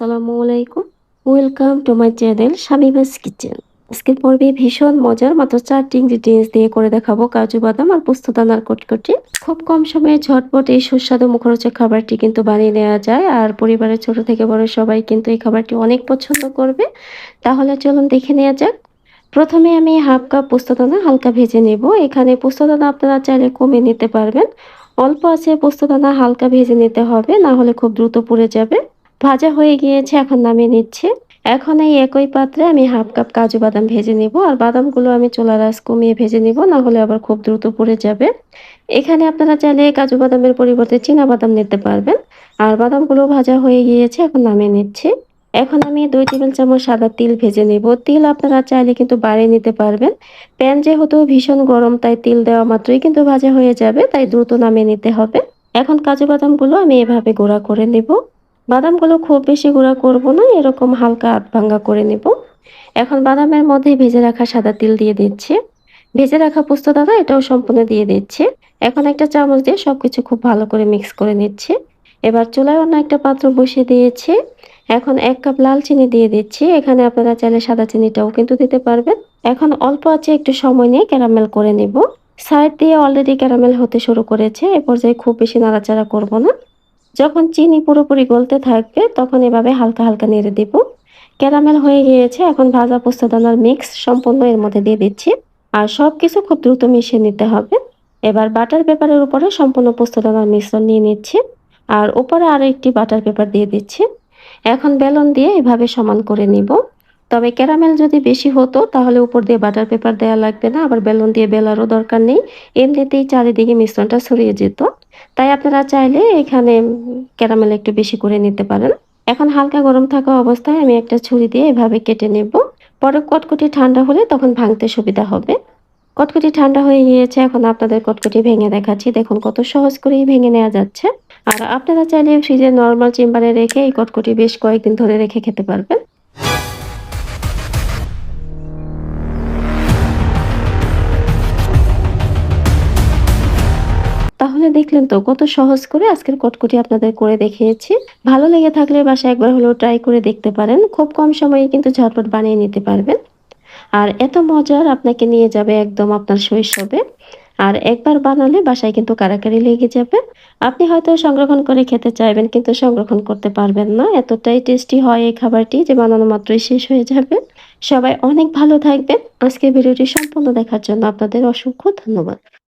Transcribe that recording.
আসসালামু আলাইকুম। Welcome to my channel Shamima's kitchen আজকের পর্বে ভীষণ মজার মাত্র চারটি ইনগ্রিডিয়েন্টস দিয়ে করে দেখাবো, কাজু বাদাম আর পোস্তদানার কটকটি। খুব কম সময়ে ঝটপট এই সুস্বাদু মুখরোচক খাবারটি কিন্তু বানিয়ে নেওয়া যায়, আর পরিবারের ছোট থেকে বড় সবাই কিন্তু এই খাবারটি অনেক পছন্দ করবে। তাহলে চলুন দেখে নেওয়া যাক। প্রথমে আমি হাফ কাপ পোস্তদানা হালকা ভেজে নেব। এখানে পোস্তদানা আপনারা চাইলে কমিয়ে নিতে পারবেন। অল্প আছে পোস্তদানা হালকা ভেজে নিতে হবে, না হলে খুব দ্রুত পুড়ে যাবে। ভাজা হয়ে গিয়েছে, এখন নামিয়ে নিচ্ছে। এখন এই একই পাত্রে আমি হাফ কাপ কাজু বাদাম ভেজে নিব, আর বাদামগুলো আমি চোলা রাস কমিয়ে ভেজে নিব, না হলে আবার খুব দ্রুত পুড়ে যাবে। এখানে আপনারা চাইলে কাজু বাদামের পরিবর্তে চীনা বাদাম নিতে পারবেন। আর বাদামগুলো ভাজা হয়ে গিয়েছে, এখন নামিয়ে নিচ্ছে। এখন আমি দুই টেবিল চামচ সাদা তিল ভেজে নেব। তিল আপনারা চাইলে কিন্তু বাড়িয়ে নিতে পারবেন। প্যান যেহেতু ভীষণ গরম, তাই তিল দেওয়া মাত্রই কিন্তু ভাজা হয়ে যাবে, তাই দ্রুত নামিয়ে নিতে হবে। এখন কাজু বাদামগুলো আমি এভাবে গোড়া করে নেব। বাদামগুলো খুব বেশি গুঁড়া করব না, এরকম হালকা আধ ভাঙ্গা করে নেব। এখন বাদামের মধ্যে ভেজে রাখা সাদা তিল দিয়ে দিচ্ছি। ভেজে রাখা পোস্ত দাদা এটাও সম্পূর্ণ দিয়ে দিচ্ছি। এখন একটা চামচ দিয়ে সবকিছু খুব ভালো করে মিক্স করে নিচ্ছে। এবার চুলায় অন্য একটা পাত্র বসিয়ে দিয়েছে। এখন এক কাপ লাল চিনি দিয়ে দিচ্ছি। এখানে আপনারা চাইলে সাদা চিনিটাও কিন্তু দিতে পারবেন। এখন অল্প আছে একটু সময় নিয়ে ক্যারামেল করে নিব। সাইড দিয়ে অলরেডি ক্যারামেল হতে শুরু করেছে, এ পর্যায়ে খুব বেশি নাড়াচাড়া করব না। যখন চিনি পুরোপুরি গলতে থাকবে, তখন এভাবে হালকা হালকা নেড়ে দিব। ক্যারামেল হয়ে গিয়েছে, এখন ভাজা পোস্তদানার মিক্স সম্পূর্ণ এর মধ্যে দিয়ে দিচ্ছি। আর সব কিছু খুব দ্রুত মিশিয়ে নিতে হবে। এবার বাটার পেপারের উপরে সম্পূর্ণ পোস্তদানার মিশ্রণ নিয়ে নিচ্ছি। আর উপরে আরও একটি বাটার পেপার দিয়ে দিচ্ছি। এখন বেলন দিয়ে এভাবে সমান করে নিব। তবে ক্যারামেল যদি বেশি হতো, তাহলে উপর দিয়ে বাটার পেপার দেওয়া লাগবে না। আবার বেলন দিয়ে বেলারও দরকার নেই। এমনিতেই চারিদিকে মিশ্রণটা ছড়িয়ে যেত। তাই আপনারা চাইলে এখানে ক্যারামেল একটু বেশি করে নিতে পারেন। এখন হালকা গরম থাকা অবস্থায় আমি একটা ছুরি দিয়ে এভাবে কেটে নেব। পরে কটকটি ঠান্ডা হলে তখন ভাঙতে সুবিধা হবে। কটকটি ঠান্ডা হয়ে গিয়েছে, এখন আপনাদের কটকটি ভেঙে দেখাচ্ছি। দেখুন কত সহজ করেই ভেঙে নেওয়া যাচ্ছে। আর আপনারা চাইলে ফ্রিজে নর্মাল চেম্বারে রেখে এই কটকটি বেশ কয়েকদিন ধরে রেখে খেতে পারবেন। তাহলে দেখলেন তো কত সহজ করে আজকের কটকটি আপনাদের করে দেখিয়েছি। ভালো লেগে থাকলে বাসায় একবার হলেও ট্রাই করে দেখতে পারেন। খুব কম সময়ে কিন্তু ঝটপট বানিয়ে নিতে পারবেন। আর এত মজার আপনাকে নিয়ে যাবে একদম আপনার শৈশবে। আর একবার বানালে বাসায় কিন্তু কারাকারি লেগে যাবে। আপনি হয়তো সংরক্ষণ করে খেতে চাইবেন কিন্তু সংরক্ষণ করতে পারবেন না। এতটাই টেস্টি হয় এই খাবারটি যে বানানো মাত্রই শেষ হয়ে যাবে। সবাই অনেক ভালো থাকবেন। আজকের ভিডিওটি সম্পূর্ণ দেখার জন্য আপনাদের অসংখ্য ধন্যবাদ।